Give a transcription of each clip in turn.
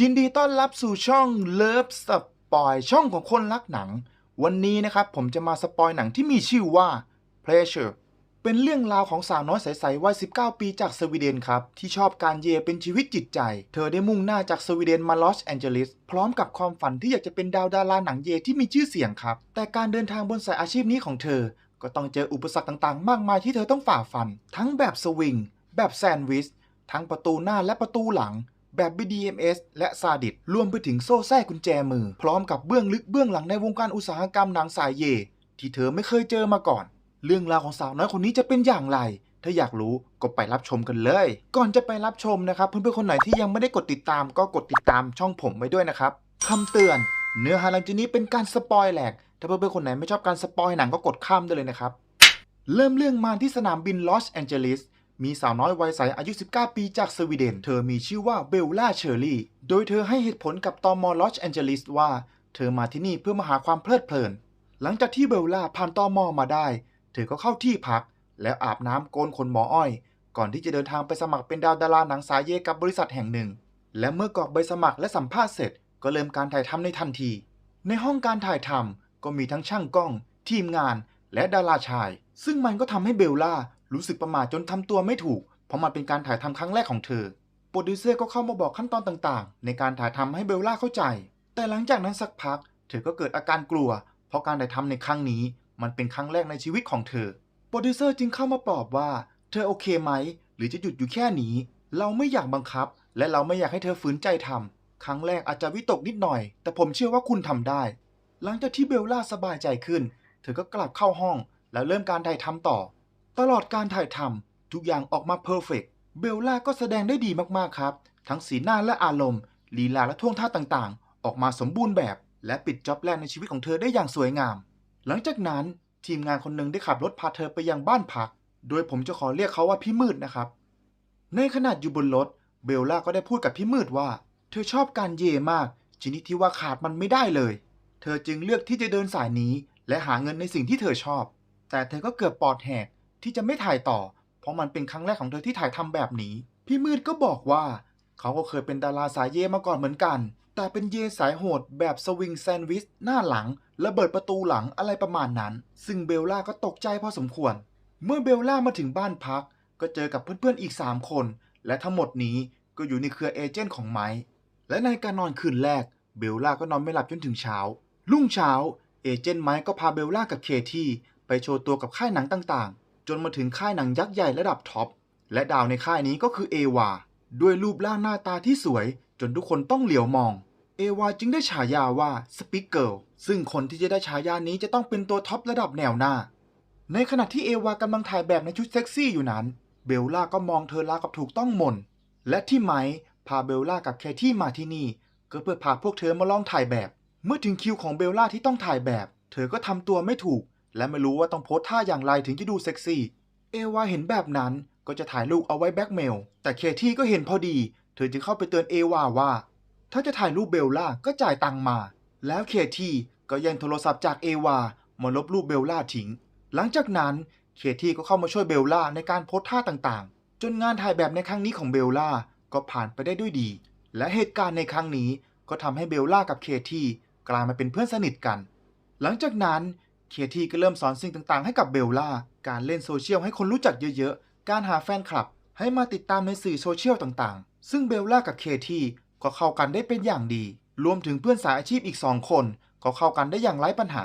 ยินดีต้อนรับสู่ช่องเลิฟสปอยช่องของคนรักหนัง วันนี้นะครับผมจะมาสปอยหนังที่มีชื่อว่า Pleasure เป็นเรื่องราวของสาวน้อยใสๆวัย 19 ปีจากสวีเดนครับ ที่ชอบการเยเป็นชีวิตจิตใจ เธอได้มุ่งหน้าจากสวีเดนมาลอสแอนเจลิส พร้อมกับความฝันที่อยากจะเป็นดาวดาราหนังเยที่มีชื่อเสียงครับ แต่การเดินทางบนสายอาชีพนี้ของเธอ ก็ต้องเจออุปสรรคต่างๆ มากมายที่เธอต้องฝ่าฟัน ทั้งแบบสวิงแบบแซนด์วิชทั้งประตูหน้าและประตูหลัง แบบ BDMS และซาดิสรวมไปถึงโซ่แท้กุญแจมือ พร้อมกับเบื้องลึกเบื้องหลังในวงการอุตสาหกรรมหนังสายเย ที่เธอไม่เคยเจอมาก่อน เรื่องราวของสาวน้อยคนนี้จะเป็นอย่างไร ถ้าอยากรู้ก็ไปรับชมกันเลย ก่อนจะไปรับชมนะครับเพื่อนๆคนไหนที่ยังไม่ได้กดติดตามก็กดติดตามช่องผมไว้ด้วยนะครับคำเตือน เนื้อหาหลังจากนี้เป็นการสปอยแหลกถ้าเพื่อนๆคนไหนไม่ชอบการสปอยหนังก็กดข้ามได้เลยนะครับเริ่มเรื่องมาที่สนามบินลอสแอนเจลิส มีสาวน้อยวัยใสอายุ 19 ปีจากสวีเดน เธอมีชื่อว่าเบลล่าเชอร์รี่ โดยเธอให้เหตุผลกับตอมอลอสแอนเจลิสว่า เธอมาที่นี่เพื่อมาหาความเพลิดเพลิน หลังจากที่เบลล่าผ่านตอมอมาได้ เธอก็เข้าที่พัก แล้วอาบน้ำโกนขนหมออ้อย ก่อนที่จะเดินทางไปสมัครเป็นดาวดาราหนังสายเยกับบริษัทแห่งหนึ่ง และเมื่อกรอกใบสมัครและสัมภาษณ์เสร็จ ก็เริ่มการถ่ายทำในทันที ในห้องการถ่ายทำก็มีทั้งช่างกล้อง ทีมงาน และดาราชาย ซึ่งมันก็ทำให้เบลล่า รู้สึกประหม่าจนทำตัวไม่ถูก เพราะมันเป็นการถ่ายทำครั้งแรกของเธอ โปรดิวเซอร์ก็เข้ามาบอกขั้นตอนต่างๆ ในการถ่ายทำให้เบลล่าเข้าใจ แต่หลังจากนั้นสักพัก เธอก็เกิดอาการกลัว เพราะการถ่ายทำในครั้งนี้ มันเป็นครั้งแรกในชีวิตของเธอ โปรดิวเซอร์จึงเข้ามาปลอบว่า เธอโอเคไหม หรือจะหยุดอยู่แค่นี้ เราไม่อยากบังคับ และเราไม่อยากให้เธอฝืนใจทำครั้งแรกอาจจะวิตกนิดหน่อย แต่ผมเชื่อว่าคุณทำได้ หลังจากที่เบลล่าสบายใจขึ้น เธอก็กลับเข้าห้อง แล้วเริ่มการถ่ายทำต่อ ตลอดการถ่ายทำทุกอย่างออกมาเพอร์เฟกเบลล่าก็แสดงได้ดีมากๆครับ ทั้งสีหน้าและอารมณ์ลีลาและท่วงท่าต่างๆ ออกมาสมบูรณ์แบบ และปิดจ็อบแรกในชีวิตของเธอได้อย่างสวยงาม หลังจากนั้นทีมงานคนหนึ่งได้ขับรถพาเธอไปยังบ้านพัก โดยผมจะขอเรียกเขาว่าพี่มืดนะครับ ในขณะอยู่บนรถเบลล่าก็ได้พูดกับพี่มืดว่า เธอชอบการเย่มาก ชนิดที่ว่าขาดมันไม่ได้เลย เธอจึงเลือกที่จะเดินสายนี้ และหาเงินในสิ่งที่เธอชอบ แต่เธอก็เกือบปอดแหก ที่จะไม่ถ่ายต่อ เพราะมันเป็นครั้งแรกของเธอที่ถ่ายทำแบบนี้ พี่มืดก็บอกว่า เขาก็เคยเป็นดาราสายเยมาก่อนเหมือนกัน แต่เป็นเยสายโหดแบบสวิงแซนด์วิชหน้าหลังระเบิดประตูหลังอะไรประมาณนั้น ซึ่งเบลล่าก็ตกใจพอสมควร เมื่อเบลล่ามาถึงบ้านพัก ก็เจอกับเพื่อนๆอีก 3 คน และทั้งหมดนี้ก็อยู่ในเครือเอเจนต์ของไมค์และในการนอนคืนแรก เบลล่าก็นอนไม่หลับจนถึงเช้า รุ่งเช้า เอเจนต์ไมค์ก็พาเบลล่ากับเคที่ไปโชว์ตัวกับค่ายหนังต่างๆ จนมาถึงค่ายหนังยักษ์ใหญ่ระดับท็อป และดาวในค่ายนี้ก็คือเอวา ด้วยรูปร่างหน้าตาที่สวย จนทุกคนต้องเหลียวมอง เอวาจึงได้ฉายาว่าสปิเกิลซึ่งคนที่จะได้ฉายานี้จะต้องเป็นตัวท็อประดับแนวหน้า ในขณะที่เอวากำลังถ่ายแบบในชุดเซ็กซี่อยู่นั้น เบลล่าก็มองเธอราวกับถูกต้องมน และที่ไมพาเบลล่ากับแคที่มาที่นี่ ก็เพื่อพาพวกเธอมาลองถ่ายแบบ เมื่อถึงคิวของเบลล่าที่ต้องถ่ายแบบ เธอก็ทำตัวไม่ถูก และไม่รู้ว่าต้องโพสท่าอย่างไรถึงจะดูเซ็กซี่ เอวาเห็นแบบนั้นก็จะถ่ายรูปเอาไว้แบ็กเมล แต่เคที่ก็เห็นพอดี เธอจึงเข้าไปเตือนเอวาว่า ถ้าจะถ่ายรูปเบลล่าก็จ่ายตังมา แล้วเคที่ก็ย่งโทรศัพท์จากเอวามาลบรูปเบลล่าทิ้ง หลังจากนั้นเคที่ก็เข้ามาช่วยเบลล่าในการโพสท่าต่างๆ จนงานถ่ายแบบในครั้งนี้ของเบลล่าก็ผ่านไปได้ด้วยดี และเหตุการณ์ในครั้งนี้ก็ทำให้เบลล่ากับเคที่กลายมาเป็นเพื่อนสนิทกัน หลังจากนั้น เคที่ก็เริ่มสอนสิ่งต่างๆ ให้กับเบลล่า การเล่นโซเชียลให้คนรู้จักเยอะๆ การหาแฟนคลับ ให้มาติดตามในสื่อโซเชียลต่างๆ ซึ่งเบลล่ากับเคที่ก็เข้ากันได้เป็นอย่างดี รวมถึงเพื่อนสายอาชีพอีกสองคน ก็เข้ากันได้อย่างไร้ปัญหา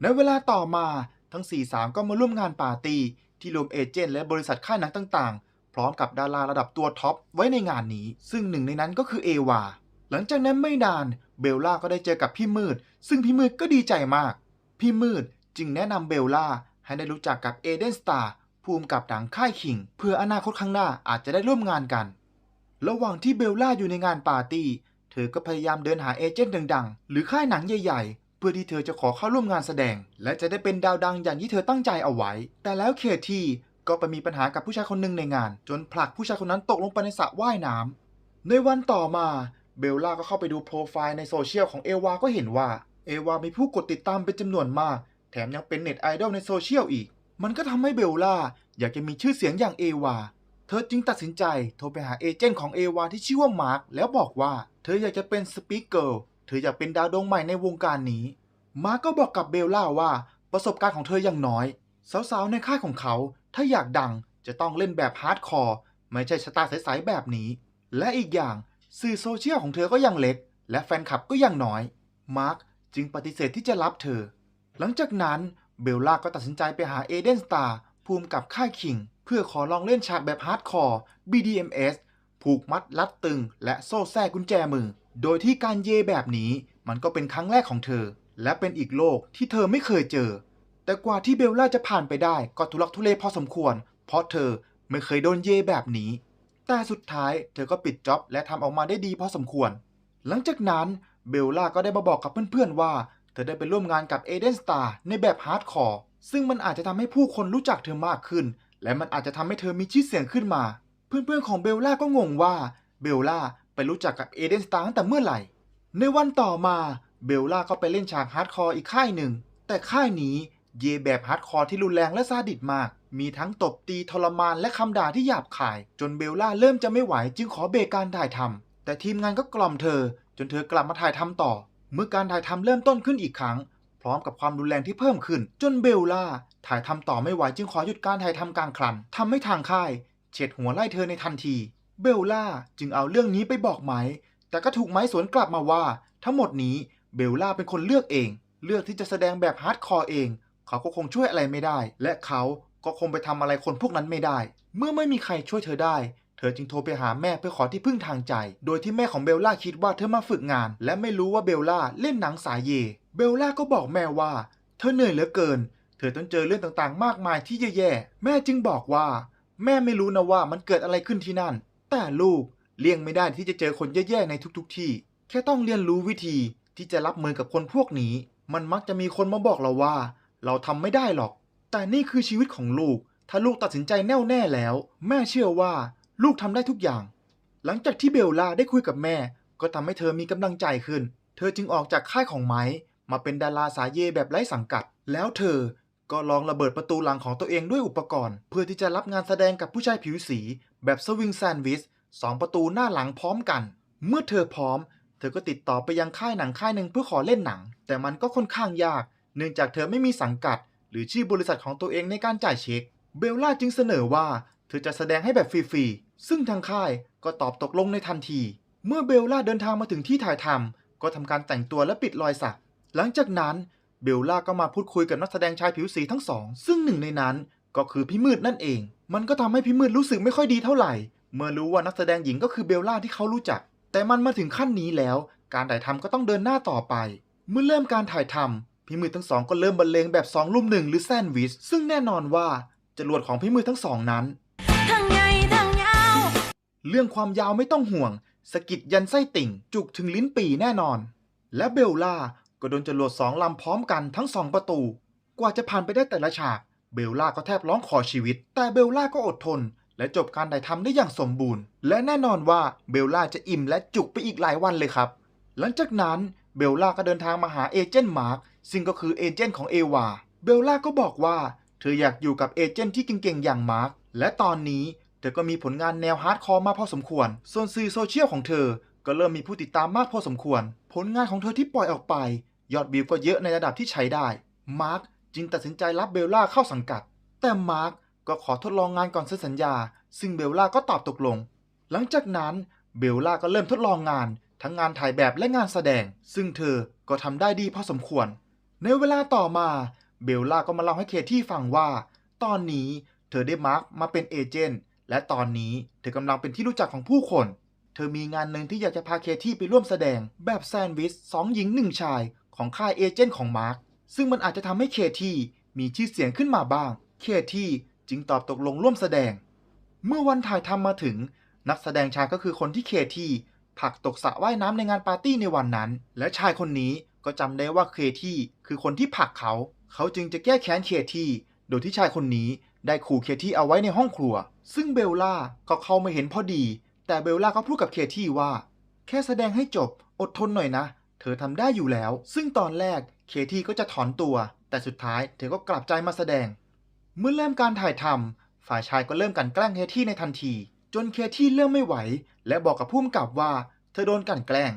ในเวลาต่อมาทั้ง 4 3 ก็มาร่วมงานปาร์ตี้ที่รวมเอเจนต์และบริษัทค่ายหนังต่างๆ พร้อมกับดาราระดับตัวท็อปไว้ในงานนี้ ซึ่งหนึ่งในนั้นก็คือเอวา หลังจากนั้นไม่นานเบลล่าก็ได้เจอกับพี่มืด ซึ่งพี่มืดก็ดีใจมาก พี่มืดจึงแนะนำเบลล่าให้ได้รู้จักกับเอเดนสตาร์ภูมิกับหนังค่ายคิง เพื่ออนาคตข้างหน้าอาจจะได้ร่วมงานกัน ระหว่างที่เบลล่าอยู่ในงานปาร์ตี้ เธอก็พยายามเดินหาเอเจนต์ดังๆ หรือค่ายหนังใหญ่ๆ เพื่อที่เธอจะขอเข้าร่วมงานแสดง และจะได้เป็นดาวดังอย่างที่เธอตั้งใจเอาไว้ แต่แล้วเคที่ก็ไปมีปัญหากับผู้ชายคนหนึ่งในงาน จนผลักผู้ชายคนนั้นตกลงไปในสระว่ายน้ำในวันต่อมาเบลล่าก็เข้าไปดูโปรไฟล์ในโซเชียลของเอวาก็เห็นว่า เอวามีผู้กดติดตามเป็นจำนวนมาก แถมยังเป็นเน็ตไอดอลในโซเชียลอีก มันก็ทำให้เบลล่า อยากจะมีชื่อเสียงอย่างเอวา เธอจึงตัดสินใจโทรไปหาเอเจนต์ของเอวาที่ชื่อว่ามาร์คแล้วบอกว่า เธออยากจะเป็นสปีกเกิลเธออยากเป็นดาวดวงใหม่ในวงการนี้ มาร์คก็บอกกับเบลล่าว่า ประสบการณ์ของเธอยังน้อย สาวๆในค่ายของเขา ถ้าอยากดังจะต้องเล่นแบบฮาร์ดคอร์ไม่ใช่สไตล์ใสๆแบบนี้ และอีกอย่างสื่อโซเชียลของเธอก็ยังเล็ก และแฟนคลับก็ยังน้อย มาร์ค จึงปฏิเสธที่จะรับเธอ หลังจากนั้นเบลล่าก็ตัดสินใจไปหาเอเดนสตาร์ภูมิกับค่ายคิง เพื่อขอลองเล่นฉากแบบฮาร์ดคอร์ BDMS ผูกมัดรัดตึง และโซ่แท้กุญแจมือ โดยที่การเยแบบนี้มันก็เป็นครั้งแรกของเธอ และเป็นอีกโลกที่เธอไม่เคยเจอ แต่กว่าที่เบลล่าจะผ่านไปได้ก็ทุลักทุเลพอสมควร เพราะเธอไม่เคยโดนเยแบบนี้ แต่สุดท้ายเธอก็ปิดจ็อบและทำออกมาได้ดีพอสมควร หลังจากนั้น เบลล่าก็ได้มาบอกกับเพื่อนๆว่า เธอได้ไปร่วมงานกับเอเดนสตาร์ในแบบฮาร์ดคอร์ซึ่งมันอาจจะทำให้ผู้คนรู้จักเธอมากขึ้น และมันอาจจะทำให้เธอมีชื่อเสียงขึ้นมา เพื่อนๆของเบลล่าก็งงว่าเบลล่าไปรู้จักกับเอเดนสตาร์ตั้งแต่เมื่อไหร่ ในวันต่อมาเบลล่าก็ไปเล่นฉากฮาร์ดคอร์อีกค่ายหนึ่ง แต่ค่ายนี้เยแบบฮาร์ดคอร์ที่รุนแรงและซาดิสมาก มีทั้งตบตีทรมานและคำด่าที่หยาบคาย จนเบลล่าเริ่มจะไม่ไหวจึงขอเบรกการถ่ายทำแต่ทีมงานก็กล่อมเธอ จนเธอกลับมาถ่ายทำต่อ เมื่อการถ่ายทำเริ่มต้นขึ้นอีกครั้ง พร้อมกับความรุนแรงที่เพิ่มขึ้น จนเบลล่า ถ่ายทำต่อไม่ไหวจึงขอหยุดการถ่ายทำกลางครันทำให้ทางค่ายเฉดหัวไล่เธอในทันที เบลล่าจึงเอาเรื่องนี้ไปบอกไม้แต่ก็ถูกไม้สวนกลับมาว่า ทั้งหมดนี้เบลล่าเป็นคนเลือกเอง เลือกที่จะแสดงแบบฮาร์ดคอร์เอง เขาก็คงช่วยอะไรไม่ได้ และเขาก็คงไปทำอะไรคนพวกนั้นไม่ได้ เมื่อไม่มีใครช่วยเธอได้ เธอจึงโทรไปหาแม่เพื่อขอที่พึ่งทางใจ โดยที่แม่ของเบลล่าคิดว่าเธอมาฝึกงาน และไม่รู้ว่าเบลล่าเล่นหนังสายเย เบลล่าก็บอกแม่ว่า เธอเหนื่อยเหลือเกิน เธอต้องเจอเรื่องต่างๆ มากมายที่แย่ๆ แม่จึงบอกว่า แม่ไม่รู้นะว่ามันเกิดอะไรขึ้นที่นั่น แต่ลูกเลี่ยงไม่ได้ที่จะเจอคนแย่ๆในทุกๆ ที่ แค่ต้องเรียนรู้วิธีที่จะรับมือกับคนพวกนี้ มันมักจะมีคนมาบอกเราว่า เราทำไม่ได้หรอก แต่นี่คือชีวิตของลูก ถ้าลูกตัดสินใจแน่วแน่แล้ว แม่เชื่อว่า ลูกทำได้ทุกอย่าง หลังจากที่เบลล่าได้คุยกับแม่ ก็ทำให้เธอมีกำลังใจขึ้น เธอจึงออกจากค่ายของไม้มาเป็นดาราสายเยแบบไร้สังกัด แล้วเธอก็ลองระเบิดประตูหลังของตัวเองด้วยอุปกรณ์ เพื่อที่จะรับงานแสดงกับผู้ชายผิวสี แบบสวิงแซนด์วิชสองประตูหน้าหลังพร้อมกัน เมื่อเธอพร้อม เธอก็ติดต่อไปยังค่ายหนังค่ายหนึ่งเพื่อขอเล่นหนัง แต่มันก็ค่อนข้างยาก เนื่องจากเธอไม่มีสังกัด หรือชื่อบริษัทของตัวเองในการจ่ายเช็ค เบลล่าจึงเสนอว่า เธอจะแสดงให้แบบฟรีๆ ซึ่งทางค่ายก็ตอบตกลงในทันที เมื่อเบลล่าเดินทางมาถึงที่ถ่ายทำก็ทำการแต่งตัวและปิดรอยสัก หลังจากนั้นเบลล่าก็มาพูดคุยกับนักแสดงชายผิวสีทั้งสอง ซึ่งหนึ่งในนั้นก็คือพี่มืดนั่นเอง มันก็ทำให้พี่มืดรู้สึกไม่ค่อยดีเท่าไหร่ เมื่อรู้ว่านักแสดงหญิงก็คือเบลล่าที่เขารู้จัก แต่มันมาถึงขั้นนี้แล้ว การถ่ายทำก็ต้องเดินหน้าต่อไป เมื่อเริ่มการถ่ายทำพี่มืดทั้งสองก็เริ่มบรรเลงแบบสองลุ่มหนึ่งหรือแซนด์วิช ซึ่งแน่นอนว่าจรวดของพี่มืดทั้งสองนั้น ทั้งใหญ่ทั้งยาวเรื่องความยาวไม่ต้องห่วง สกิดยันไส้ติ่ง จุกถึงลิ้นปีแน่นอน และเบลล่าก็โดนจรวดสองลำพร้อมกันทั้งสองประตู กว่าจะผ่านไปได้แต่ละฉาก เบลล่าก็แทบร้องขอชีวิต แต่เบลล่าก็อดทน และจบการถ่ายทำได้อย่างสมบูรณ์ และแน่นอนว่าเบลล่าจะอิ่มและจุกไปอีกหลายวันเลยครับ หลังจากนั้นเบลล่าก็เดินทางมาหาเอเจนต์มาร์คซึ่งก็คือเอเจนต์ของเอวา เบลล่าก็บอกว่า เธออยากอยู่กับเอเจนต์ที่เก่งๆอย่างมาร์ค และตอนนี้เธอก็มีผลงานแนวฮาร์ดคอร์มาพอสมควร ส่วนสื่อโซเชียลของเธอ ก็เริ่มมีผู้ติดตามมากพอสมควร ผลงานของเธอที่ปล่อยออกไป ยอดวิวก็เยอะในระดับที่ใช้ได้ มาร์คจึงตัดสินใจรับเบลล่าเข้าสังกัด แต่มาร์คก็ขอทดลองงานก่อนเซ็นสัญญา ซึ่งเบลล่าก็ตอบตกลง หลังจากนั้นเบลล่าก็เริ่มทดลองงาน ทั้งงานถ่ายแบบและงานแสดง ซึ่งเธอก็ทำได้ดีพอสมควร ในเวลาต่อมาเบลล่าก็มาเล่าให้เคที่ฟังว่า ตอนนี้ เธอได้มาร์คมาเป็นเอเจนต์และตอนนี้เธอกำลังเป็นที่รู้จักของผู้คน เธอมีงานหนึ่งที่อยากจะพาเคที่ไปร่วมแสดงแบบแซนด์วิชสองหญิงหนึ่งชายของค่ายเอเจนต์ของมาร์คซึ่งมันอาจจะทำให้เคที่มีชื่อเสียงขึ้นมาบ้าง เคที่จึงตอบตกลงร่วมแสดง เมื่อวันถ่ายทำมาถึง นักแสดงชายก็คือคนที่เคที่ผลักตกสระว่ายน้ำในงานปาร์ตี้ในวันนั้น และชายคนนี้ก็จำได้ว่าเคที่คือคนที่ผลักเขา เขาจึงจะแก้แค้นเคที่โดยที่ชายคนนี้ ได้ขู่เคที่เอาไว้ในห้องครัว ซึ่งเบลล่าก็เข้ามาเห็นพอดี แต่เบลล่าก็พูดกับเคที่ว่า แค่แสดงให้จบอดทนหน่อยนะ เธอทำได้อยู่แล้ว ซึ่งตอนแรกเคที่ก็จะถอนตัว แต่สุดท้ายเธอก็กลับใจมาแสดง เมื่อเริ่มการถ่ายทำฝ่ายชายก็เริ่มกันแกล้งเคที่ในทันที จนเคที่เริ่มไม่ไหว และบอกกับผู้กำกับว่า เธอโดนกันแกล้ง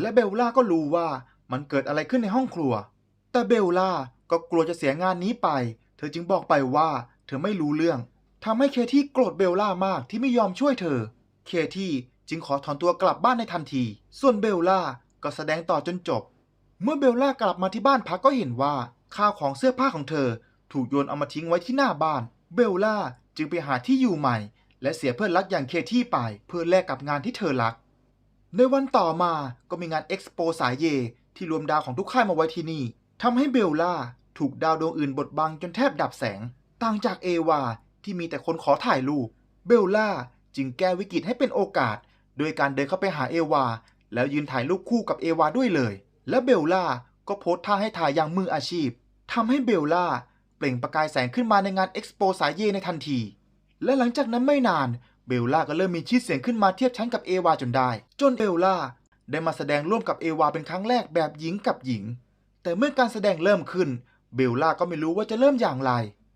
และเบลล่าก็รู้ว่ามันเกิดอะไรขึ้นในห้องครัว แต่เบลล่าก็กลัวจะเสียงานนี้ไป เธอจึงบอกไปว่า เธอไม่รู้เรื่องทำให้เคที่โกรธเบลล่ามากที่ไม่ยอมช่วยเธอ เคที่จึงขอถอนตัวกลับบ้านในทันที ส่วนเบลล่าก็แสดงต่อจนจบ เมื่อเบลล่ากลับมาที่บ้านพักก็เห็นว่าข้าวของเสื้อผ้าของเธอ ถูกโยนเอามาทิ้งไว้ที่หน้าบ้าน เบลล่าจึงไปหาที่อยู่ใหม่ และเสียเพื่อนรักอย่างเคที่ไป เพื่อแลกกับงานที่เธอรัก ในวันต่อมาก็มีงานเอ็กซ์โปสายเย ที่รวมดาวของทุกค่ายมาไว้ที่นี่ทำให้เบลล่าถูกดาวดวงอื่นบดบังจนแทบดับแสง ต่างจากเอวาที่มีแต่คนขอถ่ายรูป เบลล่าจึงแก้วิกฤตให้เป็นโอกาส โดยการเดินเข้าไปหาเอวา แล้วยืนถ่ายรูปคู่กับเอวาด้วยเลย และเบลล่าก็โพสท่าให้ถ่ายอย่างมืออาชีพทำให้เบลล่าเปล่งประกายแสงขึ้นมาในงานเอ็กซ์โปสายเยในทันที และหลังจากนั้นไม่นาน เบลล่าก็เริ่มมีชื่อเสียงขึ้นมาเทียบชั้นกับเอวาจนได้ จนเบลล่าได้มาแสดงร่วมกับเอวาเป็นครั้งแรกแบบหญิงกับหญิง แต่เมื่อการแสดงเริ่มขึ้น เบลล่าก็ไม่รู้ว่าจะเริ่มอย่างไร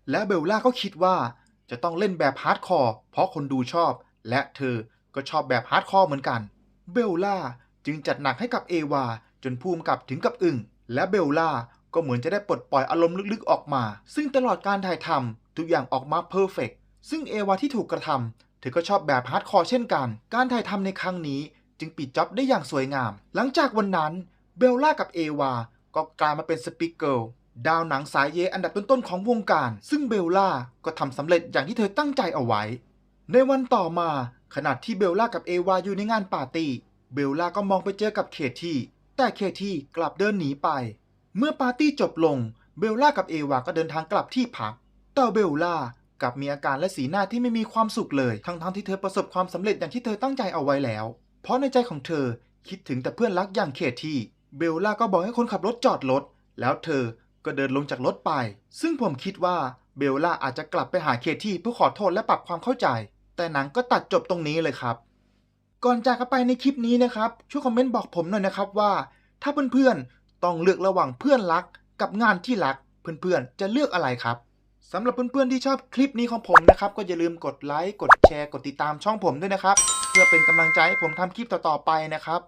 และเบลล่าก็คิดว่าจะต้องเล่นแบบฮาร์ดคอร์เพราะคนดูชอบ และเธอก็ชอบแบบฮาร์ดคอร์เหมือนกัน เบลล่าจึงจัดหนักให้กับเอวา จนภูมิกับถึงกับอึ้งและเบลล่าก็เหมือนจะได้ปลดปล่อยอารมณ์ลึกๆออกมา ซึ่งตลอดการถ่ายทำทุกอย่างออกมาเพอร์เฟกซึ่งเอวาที่ถูกกระทำเธอก็ชอบแบบฮาร์ดคอร์เช่นกัน การถ่ายทำในครั้งนี้จึงปิดจ็อบได้อย่างสวยงาม หลังจากวันนั้นเบลล่ากับเอวาก็กลายมาเป็นสปิเกิล ดาวหนังสายเยอันดับต้นๆของวงการ ซึ่งเบลล่าก็ทำสำเร็จอย่างที่เธอตั้งใจเอาไว้ ในวันต่อมาขณะที่เบลล่ากับเอวาอยู่ในงานปาร์ตี้ เบลล่าก็มองไปเจอกับเคที่ แต่เคที่กลับเดินหนีไป เมื่อปาร์ตี้จบลง เบลล่ากับเอวาก็เดินทางกลับที่พัก แต่เบลล่ากลับมีอาการและสีหน้าที่ไม่มีความสุขเลย ทั้งๆที่เธอประสบความสำเร็จอย่างที่เธอตั้งใจเอาไว้แล้ว เพราะในใจของเธอคิดถึงแต่เพื่อนรักอย่างเคที่ เบลล่าก็บอกให้คนขับรถจอดรถ แล้วเธอ ก็เดินลงจากรถไป ซึ่งผมคิดว่าเบลล่าอาจจะกลับไปหาเคที่เพื่อขอโทษและปรับความเข้าใจ แต่หนังก็ตัดจบตรงนี้เลยครับ ก่อนจากกันไปในคลิปนี้นะครับ ช่วยคอมเมนต์บอกผมหน่อยนะครับว่า ถ้าเพื่อนๆต้องเลือกระหว่างเพื่อนรักกับงานที่รัก เพื่อนๆจะเลือกอะไรครับสำหรับเพื่อนๆที่ชอบคลิปนี้ของผมนะครับ ก็อย่าลืมกดไลค์กดแชร์กดติดตามช่องผมด้วยนะครับ เพื่อเป็นกำลังใจให้ผมทำคลิปต่อๆไปนะครับ